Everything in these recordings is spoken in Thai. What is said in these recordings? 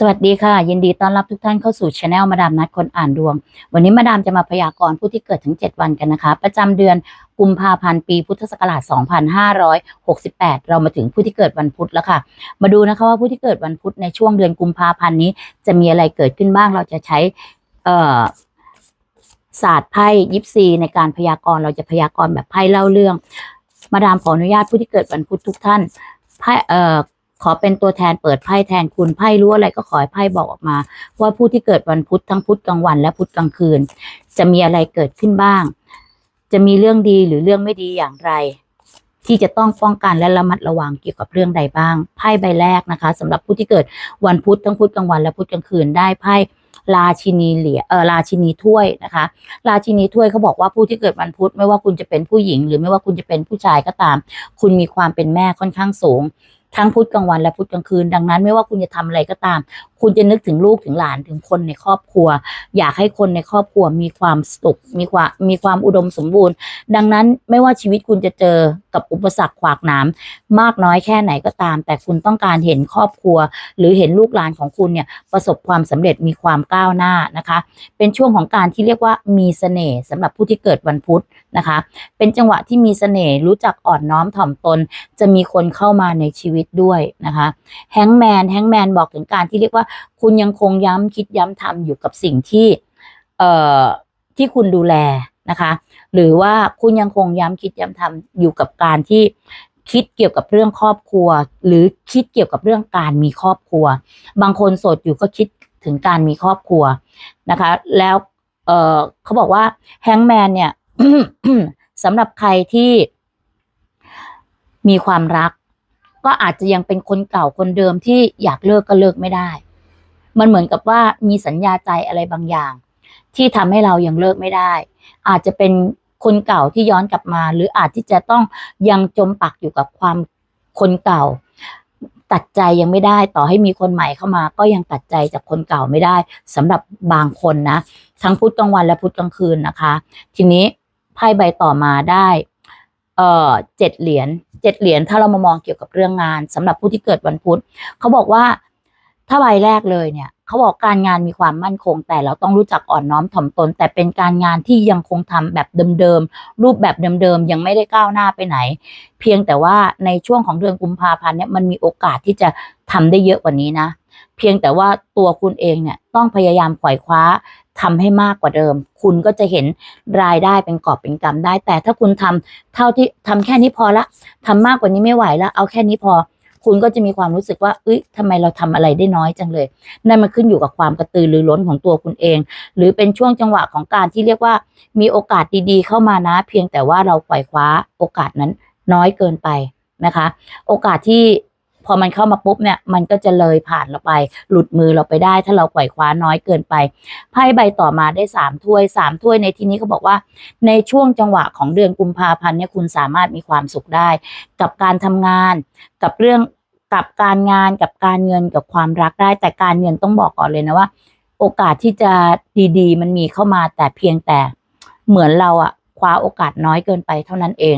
สวัสดีค่ะ ยินดีต้อนรับทุกท่านเข้าสู่ช anel มาดามนัดคนอ่านดวง วันนี้มาดามจะมาพยากรณ์ผู้ที่เกิดถึง 7 วันกันนะคะ ประจำเดือนกุมภาพันธ์ปีพุทธศักราช 2568 เรามาถึงผู้ที่เกิดวันพุธแล้วค่ะ มาดูนะคะว่าผู้ที่เกิดวันพุธในช่วงเดือนกุมภาพันธ์นี้ จะมีอะไรเกิดขึ้นบ้างเราจะใช้ศาสตร์ไพ่ยิปซีในการพยากรณ์เราจะพยากรณ์แบบไพ่เล่าเรื่อง มาดามขออนุญาตผู้ที่เกิดวันพุธทุกท่านไพ่ ขอเป็นตัวแทนเปิดไพ่แทนคุณไพ่รู้อะไรก็ขอให้ไพ่บอกออกมา ว่าผู้ที่เกิดวันพุธทั้งพุธกลางวันและพุธกลางคืน จะมีอะไรเกิดขึ้นบ้าง จะมีเรื่องดีหรือเรื่องไม่ดีอย่างไร ที่จะต้องป้องกันและระมัดระวังเกี่ยวกับเรื่องใดบ้าง ไพ่ใบแรกนะคะสำหรับผู้ที่เกิดวันพุธทั้งพุธกลางวันและพุธกลางคืนได้ไพ่ราชินีเหรียเออราชินีถ้วยนะคะ ราชินีถ้วยเขาบอกว่าผู้ที่เกิดวันพุธไม่ว่าคุณจะเป็นผู้หญิง หรือไม่ว่าคุณจะเป็นผู้ชายก็ตาม คุณมีความเป็นแม่ค่อนข้างสูง ทั้งพุธกลางวันและพุธกลางคืน ดังนั้นไม่ว่าคุณจะทำอะไรก็ตาม คุณจะนึกถึงลูกถึงหลานถึงคนในครอบครัว อยากให้คนในครอบครัวมีความสุขมีความมีความอุดมสมบูรณ์ ดังนั้นไม่ว่าชีวิตคุณจะเจอกับอุปสรรคขวากหนามมากน้อยแค่ไหนก็ตาม แต่คุณต้องการเห็นครอบครัว หรือเห็นลูกหลานของคุณเนี่ยประสบความสำเร็จมีความก้าวหน้านะคะ เป็นช่วงของการที่เรียกว่ามีเสน่ห์สำหรับผู้ที่เกิดวันพุธนะคะ เป็นจังหวะที่มีเสน่ห์รู้จักอ่อนน้อมถ่อมตน จะมีคนเข้ามาในชีวิตด้วยนะคะแฮงแมนแฮงแมนบอกถึงการที่เรียกว่าคุณยังคงย้ำคิดย้ำทำอยู่กับสิ่งที่เอ่อที่คุณดูแลนะคะ หรือว่าคุณยังคงย้ำคิดย้ำทำอยู่กับการที่คิดเกี่ยวกับเรื่องครอบครัว หรือคิดเกี่ยวกับเรื่องการมีครอบครัว บางคนโสดอยู่ก็คิดถึงการมีครอบครัวนะคะ แล้วเออเขาบอกว่าแฮงแมนเนี่ยสำหรับใครที่มีความรัก ก็อาจจะยังเป็นคนเก่าคนเดิมที่อยากเลิกก็เลิกไม่ได้ มันเหมือนกับว่ามีสัญญาใจอะไรบางอย่าง ที่ทำให้เรายังเลิกไม่ได้ อาจจะเป็นคนเก่าที่ย้อนกลับมา หรืออาจที่จะต้องยังจมปักอยู่กับความคนเก่า ตัดใจยังไม่ได้ต่อให้มีคนใหม่เข้ามา ก็ยังตัดใจจากคนเก่าไม่ได้สำหรับบางคนนะทั้งพุธกลางวันและพุธกลางคืนนะคะ ทีนี้ไพ่ใบต่อมาได้เอ่อเจ็ดเหรียญเจ็ดเหรียญถ้าเรามามองเกี่ยวกับเรื่องงานสำหรับผู้ที่เกิดวันพุธเขาบอกว่า ถ้าใบแรกเลยเนี่ยเขาบอกการงานมีความมั่นคง แต่เราต้องรู้จักอ่อนน้อมถ่อมตน แต่เป็นการงานที่ยังคงทำแบบเดิมๆรูปแบบเดิมๆยังไม่ได้ก้าวหน้าไปไหน เพียงแต่ว่าในช่วงของเดือนกุมภาพันธ์เนี่ยมันมีโอกาสที่จะทำได้เยอะกว่านี้นะ เพียงแต่ว่าตัวคุณเองเนี่ยต้องพยายามขวายคว้าทำให้มากกว่าเดิม คุณก็จะเห็นรายได้เป็นกอบเป็นกำได้ แต่ถ้าคุณทำเท่าที่ทำแค่นี้พอละทำมากกว่านี้ไม่ไหวแล้วเอาแค่นี้พอ คุณก็จะมีความรู้สึกว่าเอ้ยทำไมเราทำอะไรได้น้อยจังเลย นั่นมันขึ้นอยู่กับความกระตือรือร้นของตัวคุณเอง หรือเป็นช่วงจังหวะของการที่เรียกว่า มีโอกาสดีๆ เข้ามานะ เพียงแต่ว่าเราไขว่คว้าโอกาสนั้นน้อยเกินไปนะคะ โอกาสที่พอมันเข้ามาปุ๊บเนี่ยมันก็จะเลยผ่านเราไป หลุดมือเราไปได้ ถ้าเราไขว่คว้าน้อยเกินไปไพ่ใบต่อมาได้สามถ้วยสามถ้วยในที่นี้เขาบอกว่า ในช่วงจังหวะของเดือนกุมภาพันธ์เนี่ยคุณสามารถมีความสุขได้ กับการทำงาน กับเรื่อง กับการงานกับการเงินกับความรักได้ แต่การเงินต้องบอกก่อนเลยนะว่า โอกาสที่จะดีๆ มันมีเข้ามาแต่เพียงแต่เหมือนเราอะคว้าโอกาสน้อยเกินไปเท่านั้นเอง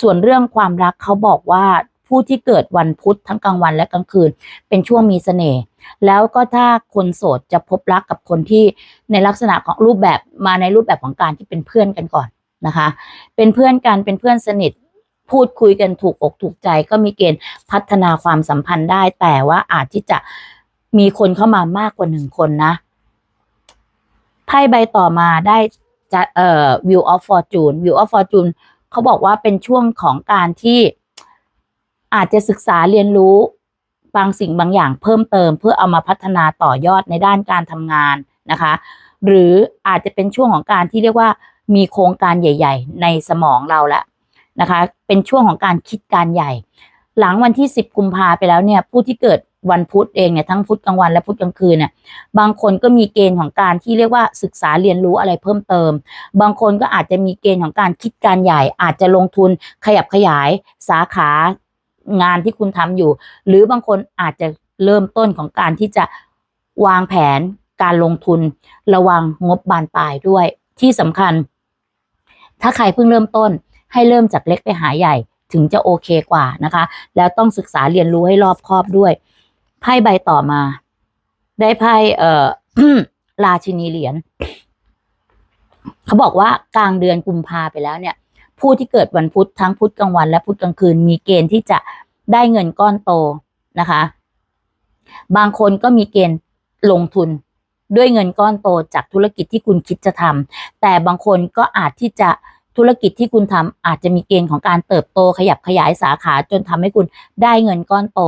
ส่วนเรื่องความรักเขาบอกว่าผู้ที่เกิดวันพุธทั้งกลางวันและกลางคืน เป็นช่วงมีเสน่ห์แล้วก็ถ้าคนโสดจะพบรักกับคนที่ในลักษณะของรูปแบบมาในรูปแบบของการที่เป็นเพื่อนกันก่อนนะคะ เป็นเพื่อนกันเป็นเพื่อนสนิท พูดคุยกันถูกอกถูกใจก็มีเกณฑ์พัฒนาความสัมพันธ์ได้ แต่ว่าอาจที่จะมีคนเข้ามามากกว่าหนึ่งคนนะไพ่ใบต่อมาได้จะเอ่อ view of fortune view of fortune เขาบอกว่าเป็นช่วงของการที่อาจจะศึกษาเรียนรู้บางสิ่งบางอย่างเพิ่มเติม เพื่อเอามาพัฒนาต่อยอดในด้านการทำงานนะคะ หรืออาจจะเป็นช่วงของการที่เรียกว่ามีโครงการใหญ่ ๆ ในสมองเราแล้ว นะคะ เป็นช่วงของการคิดการใหญ่ หลังวันที่ 10 กุมภาไปแล้วเนี่ยผู้ที่เกิดวันพุธเองเนี่ยทั้งพุธกลางวันและพุธกลางคืนเนี่ยบางคนก็มีเกณฑ์ของการที่เรียกว่าศึกษาเรียนรู้อะไรเพิ่มเติม บางคนก็อาจจะมีเกณฑ์ของการคิดการใหญ่ อาจจะลงทุนขยับขยายสาขางานที่คุณทำอยู่ หรือบางคนอาจจะเริ่มต้นของการที่จะวางแผนการลงทุน ระวังงบบานปลายด้วยที่สำคัญ ถ้าใครเพิ่งเริ่มต้น ให้เริ่มจากเล็กไปหาใหญ่ถึงจะโอเคกว่านะคะ แล้วต้องศึกษาเรียนรู้ให้รอบคอบด้วยไพ่ใบต่อมา ได้ไพ่เอ่อราชินีเหรียญเขาบอกว่ากลางเดือนกุมภาไปแล้วเนี่ย ผู้ที่เกิดวันพุธทั้งพุธกลางวัน และพุธกลางคืน มีเกณฑ์ที่จะได้เงินก้อนโตนะคะ บางคนก็มีเกณฑ์ลงทุนด้วยเงินก้อนโตจากธุรกิจที่คุณคิดจะทำแต่บางคนก็อาจที่จะ ธุรกิจที่คุณทำอาจจะมีเกณฑ์ของการเติบโตขยับขยายสาขาจนทำให้คุณได้เงินก้อนโต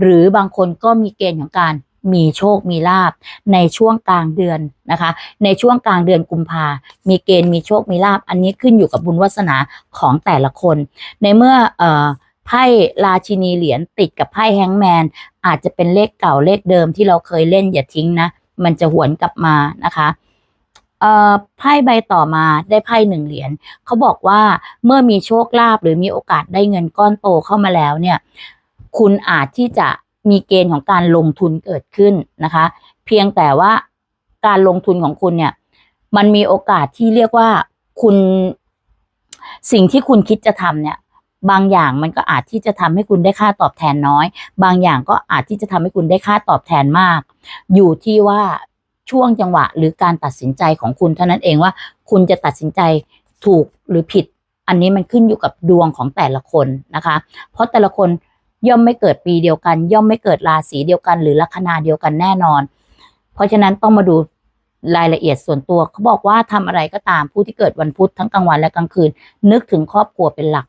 หรือบางคนก็มีเกณฑ์ของการมีโชคมีลาบในช่วงกลางเดือนนะคะ ในช่วงกลางเดือนกุมภามีเกณฑ์มีโชคมีลาบอันนี้ขึ้นอยู่กับบุญวาสนาของแต่ละคน ในเมื่ออไพ่ราชินีเหรียญติดกับไพ่แฮงแมนอาจจะเป็นเลขเก่าเลขเดิมที่เราเคยเล่นอย่าทิ้งนะ มันจะหวนกลับมานะคะ ไพ่ใบต่อมาได้ไพ่หนึ่งเหรียญเขาบอกว่าเมื่อมีโชคลาภหรือมีโอกาสได้เงินก้อนโตเข้ามาแล้วเนี่ยคุณอาจที่จะมีเกณฑ์ของการลงทุนเกิดขึ้นนะคะ เพียงแต่ว่าการลงทุนของคุณเนี่ย มันมีโอกาสที่เรียกว่าคุณสิ่งที่คุณคิดจะทำเนี่ย บางอย่างมันก็อาจที่จะทำให้คุณได้ค่าตอบแทนน้อย บางอย่างก็อาจที่จะทำให้คุณได้ค่าตอบแทนมาก อยู่ที่ว่า ช่วงจังหวะ หรือการตัดสินใจของคุณเท่านั้นเองว่า คุณจะตัดสินใจถูกหรือผิด อันนี้มันขึ้นอยู่กับดวงของแต่ละคนนะคะ เพราะแต่ละคนย่อมไม่เกิดปีเดียวกัน ย่อมไม่เกิดราศีเดียวกัน หรือลัคนาเดียวกันแน่นอน เพราะฉะนั้นต้องมาดูรายละเอียดส่วนตัวเขาบอกว่าทำอะไรก็ตามผู้ที่เกิดวันพุธทั้งกลางวันและกลางคืน นึกถึงครอบครัวเป็นหลัก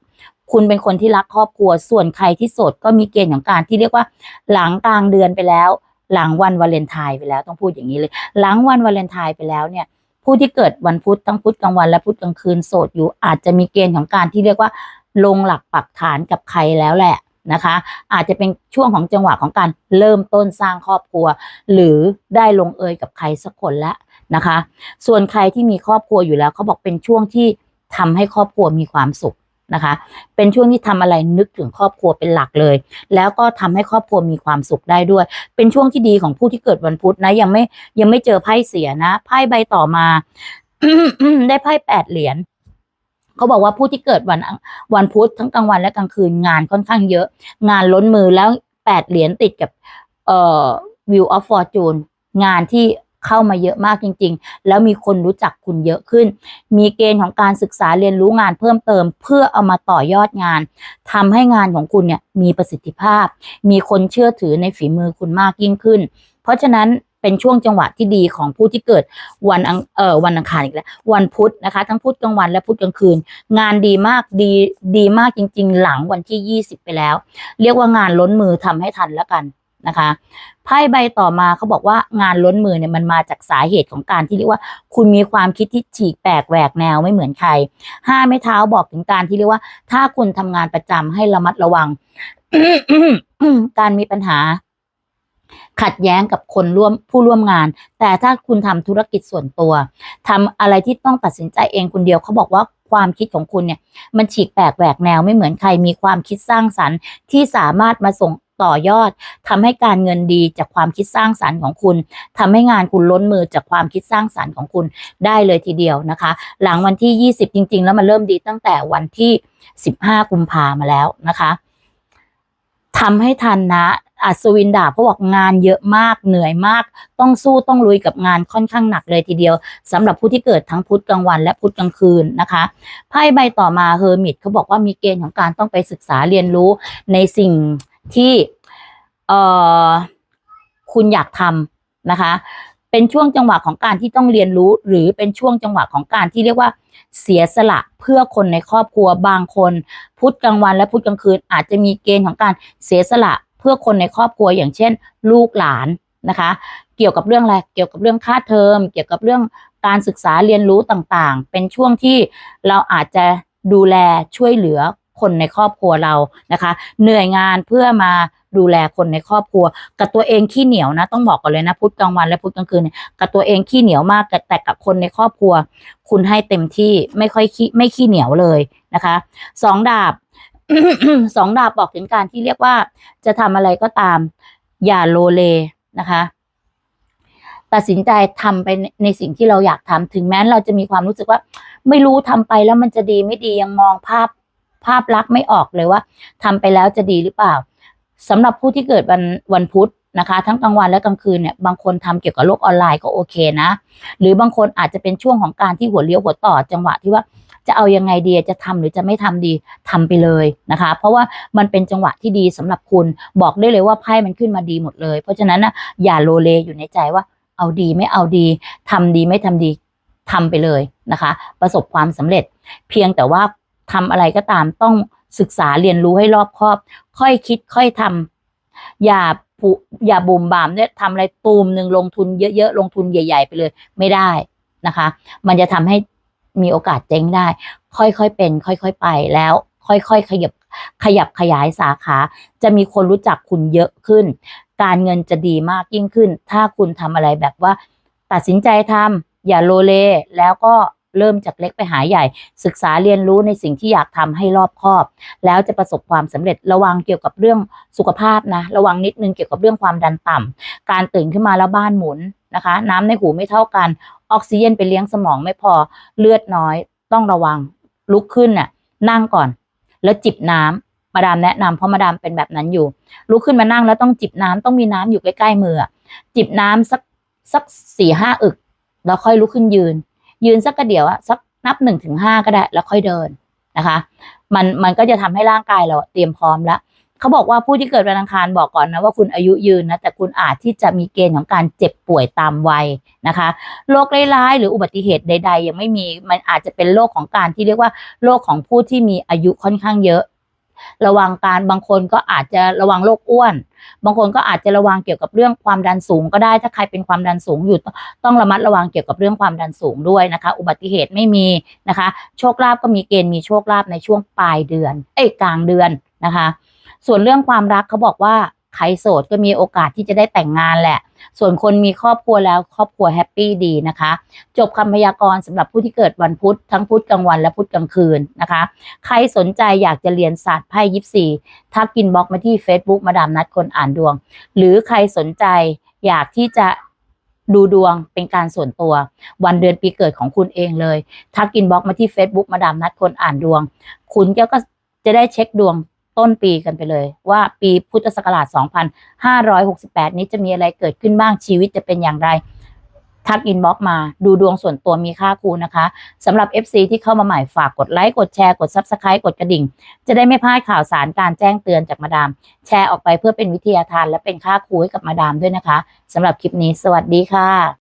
คุณเป็นคนที่รักครอบครัว ส่วนใครที่โสดก็มีเกณฑ์ของการที่เรียกว่า หลังกลางเดือนไปแล้ว หลังวันวาเลนไทน์ไปแล้วต้องพูดอย่างนี้เลย หลังวันวาเลนไทน์ไปแล้วเนี่ย ผู้ที่เกิดวันพุธทั้งพุธกลางวันและพุธกลางคืนโสดอยู่ อาจจะมีเกณฑ์ของการที่เรียกว่า ลงหลักปักฐานกับใครแล้วแหละนะคะ อาจจะเป็นช่วงของจังหวะของการเริ่มต้นสร้างครอบครัว หรือได้ลงเอยกับใครสักคนแล้วนะคะ ส่วนใครที่มีครอบครัวอยู่แล้วเขาบอกเป็นช่วงที่ทำให้ครอบครัวมีความสุข นะคะ เป็นช่วงที่ทำอะไรนึกถึงครอบครัวเป็นหลักเลย แล้วก็ทำให้ครอบครัวมีความสุขได้ด้วย เป็นช่วงที่ดีของผู้ที่เกิดวันพุธนะยังไม่ยังไม่เจอไพ่เสียนะไพ่ใบต่อมา ได้ไพ่แปดเหรียญเขาบอกว่าผู้ที่เกิดวันวันพุธทั้งกลางวันและกลางคืนงานค่อนข้างเยอะ งานล้นมือแล้วแปดเหรียญติดกับเอ่อ view of fortune งานที่ เข้ามาเยอะมากจริง ๆ แล้วมีคนรู้จักคุณเยอะขึ้น มีเกณฑ์ของการศึกษาเรียนรู้งานเพิ่มเติม เพื่อเอามาต่อยอดงานทำให้งานของคุณเนี่ยมีประสิทธิภาพ มีคนเชื่อถือในฝีมือคุณมากยิ่งขึ้น เพราะฉะนั้นเป็นช่วงจังหวะที่ดีของผู้ที่เกิดวันอังเอ่อวันอังคารอีกแล้ววันพุธนะคะ ทั้งพุธกลางวันและพุธกลางคืน งานดีมากดีดีมากจริง ๆ หลังวันที่ 20 ไปแล้ว เรียกว่างานล้นมือทำให้ทันแล้วกัน นะคะไพ่ใบต่อมาเขาบอกว่างานล้นมือเนี่ยมันมาจากสาเหตุของการที่เรียกว่า คุณมีความคิดที่ฉีกแปลกแหวกแนวไม่เหมือนใครห้าไม้เท้าบอกถึงการที่เรียกว่า ถ้าคุณทำงานประจำให้ระมัดระวัง การมีปัญหา ขัดแย้งกับคนร่วมผู้ร่วมงาน แต่ถ้าคุณทำธุรกิจส่วนตัวทำอะไรที่ต้องตัดสินใจเองคนเดียวเขาบอกว่าความคิดของคุณเนี่ย มันฉีกแปลกแหวกแนวไม่เหมือนใครมีความคิดสร้างสรรค์ที่สามารถมาส่ง ต่อยอดทำให้การเงินดีจากความคิดสร้างสรรค์ของคุณทำให้งานคุณล้นมือจากความคิดสร้างสรรค์ของคุณได้เลยทีเดียวนะคะ หลังวันที่ 20 จริง ๆ แล้วมันเริ่มดีตั้งแต่วันที่ 15 กุมภามาแล้วนะคะทำให้ทันนะอัศวินดาบเขาบอกงานเยอะมากเหนื่อยมาก ต้องสู้ต้องลุยกับงานค่อนข้างหนักเลยทีเดียวสำหรับผู้ที่เกิดทั้งพุธกลางวันและพุธกลางคืนนะคะไพ่ใบต่อมาเฮอร์มิตเขาบอกว่ามีเกณฑ์ของการต้องไปศึกษาเรียนรู้ในสิ่ง ที่เอ่อคุณอยากทำนะคะ เป็นช่วงจังหวะของการที่ต้องเรียนรู้ หรือเป็นช่วงจังหวะของการที่เรียกว่าเสียสละเพื่อคนในครอบครัวบางคน พุธกลางวันและพุธกลางคืน อาจจะมีเกณฑ์ของการเสียสละเพื่อคนในครอบครัวอย่างเช่น ลูกหลานนะคะ เกี่ยวกับเรื่องอะไรเกี่ยวกับเรื่องค่าเทอม เกี่ยวกับเรื่องการศึกษาเรียนรู้ต่างๆ เป็นช่วงที่เราอาจจะดูแลช่วยเหลือ คนในครอบครัวเรานะคะ เหนื่อยงานเพื่อมาดูแลคนในครอบครัว กับตัวเองขี้เหนียวนะ ต้องบอกกันเลยนะพุธกลางวันและพุธกลางคืนเนี่ยกับตัวเองขี้เหนียวมากแต่แต่กับคนในครอบครัว คุณให้เต็มที่ไม่ค่อยขี้ไม่ขี้เหนียวเลยนะคะสองดาบสองดาบบอกถึงการที่เรียกว่า จะทำอะไรก็ตาม อย่าโลเลนะคะตัดสินใจทำไปในในสิ่งที่เราอยากทำถึงแม้เราจะมีความรู้สึกว่า ไม่รู้ทำไปแล้วมันจะดีไม่ดียังมองภาพ ภาพลักษณ์ไม่ออกเลยว่าทำไปแล้วจะดีหรือเปล่าสำหรับผู้ที่เกิดวันวันพุธนะคะ ทั้งกลางวันและกลางคืนเนี่ยบางคนทำเกี่ยวกับโลกออนไลน์ก็โอเคนะ หรือบางคนอาจจะเป็นช่วงของการที่หัวเลี้ยวหัวต่อจังหวะที่ว่าจะเอายังไงดีจะทำหรือจะไม่ทำดีทำไปเลยนะคะ เพราะว่ามันเป็นจังหวะที่ดีสำหรับคุณบอกได้เลยว่าไพ่มันขึ้นมาดีหมดเลย เพราะฉะนั้นนะอย่าโลเลอยู่ในใจว่าเอาดีไม่เอาดีทำดีไม่ทำดีทำไปเลยนะคะ ประสบความสำเร็จ เพียงแต่ว่า ทำอะไรก็ตามต้องศึกษาเรียนรู้ให้รอบคอบ ค่อยคิดค่อยทำอย่าผูอย่าบุ่มบามเนี่ยทำอะไรตูมหนึ่งลงทุนเยอะๆลงทุนใหญ่ ๆ ไปเลย ไม่ได้นะคะ มันจะทำให้มีโอกาสเจ๊งได้ ค่อยๆเป็น ค่อยๆไปแล้ว ค่อยๆขยับขยับขยายสาขา จะมีคนรู้จักคุณเยอะขึ้น การเงินจะดีมากยิ่งขึ้น ถ้าคุณทำอะไรแบบว่า ตัดสินใจทำอย่าโลเลแล้วก็ เริ่มจากเล็กไปหาใหญ่ ศึกษาเรียนรู้ในสิ่งที่อยากทำให้รอบคอบ แล้วจะประสบความสำเร็จระวังเกี่ยวกับเรื่องสุขภาพนะ ระวังนิดนึงเกี่ยวกับเรื่องความดันต่ำการตื่นขึ้นมาแล้วบ้านหมุนนะคะ น้ำในหูไม่เท่ากัน ออกซิเจนไปเลี้ยงสมองไม่พอเลือดน้อย ต้องระวังลุกขึ้นน่ะนั่งก่อน แล้วจิบน้ำมาดามแนะนำเพราะมาดามเป็นแบบนั้นอยู่ ลุกขึ้นมานั่งแล้วต้องจิบน้ำต้องมีน้ำอยู่ใกล้ๆมือจิบน้ำสักสักสี่ห้าอึก แล้วค่อยลุกขึ้นยืน ยืนสักกระเดี๋ยวอะสักนับหนึ่งถึงห้าก็ได้ แล้วค่อยเดินนะคะ มันมันก็จะทำให้ร่างกายเราเตรียมพร้อมแล้วเขาบอกว่าผู้ที่เกิดวันอังคารบอกก่อนนะว่าคุณอายุยืนนะแต่คุณอาจที่จะมีเกณฑ์ของการเจ็บป่วยตามวัยนะคะโรคร้ายๆหรืออุบัติเหตุใด ๆ ยังไม่มีมันอาจจะเป็นโรคของการที่เรียกว่าโรคของผู้ที่มีอายุค่อนข้างเยอะ ระวังการบางคนก็อาจจะระวังโรคอ้วน บางคนก็อาจจะระวังเกี่ยวกับเรื่องความดันสูงก็ได้ถ้าใครเป็นความดันสูงอยู่ต้องระมัดระวังเกี่ยวกับเรื่องความดันสูงด้วยนะคะ อุบัติเหตุไม่มีนะคะ โชคลาภก็มีเกณฑ์มีโชคลาภในช่วงปลายเดือน เอ้ยกลางเดือนนะคะ ส่วนเรื่องความรักเขาบอกว่า ใครโสดก็มีโอกาสที่จะได้แต่งงานแหละ ส่วนคนมีครอบครัวแล้วครอบครัวแฮปปี้ดีนะคะ จบคำพยากรณ์สำหรับผู้ที่เกิดวันพุธทั้งพุธกลางวันและพุธกลางคืนนะคะ ใครสนใจอยากจะเรียนศาสตร์ไพ่ยิปซีทักกินบล็อกมาที่ Facebook มาดามนัดคนอ่านดวง หรือใครสนใจอยากที่จะดูดวงเป็นการส่วนตัว วันเดือนปีเกิดของคุณเองเลย ทักกินบล็อกมาที่ Facebook มาดามนัดคนอ่านดวง คุณก็จะได้เช็คดวง ต้นปีกันไปเลย ว่าปีพุทธศักราช 2568 นี้จะมีอะไรเกิดขึ้นบ้างชีวิตจะเป็นอย่างไร ทักอินบ็อกมาดูดวงส่วนตัวมีค่าครูนะคะสำหรับ FC ที่เข้ามาใหม่ฝากกดไลค์กดแชร์กด Subscribe กดกระดิ่ง จะได้ไม่พลาดข่าวสารการแจ้งเตือนจากมาดาม แชร์ออกไปเพื่อเป็นวิทยาทานและเป็นค่าครูให้กับมาดามด้วยนะคะสำหรับคลิปนี้ สวัสดีค่ะ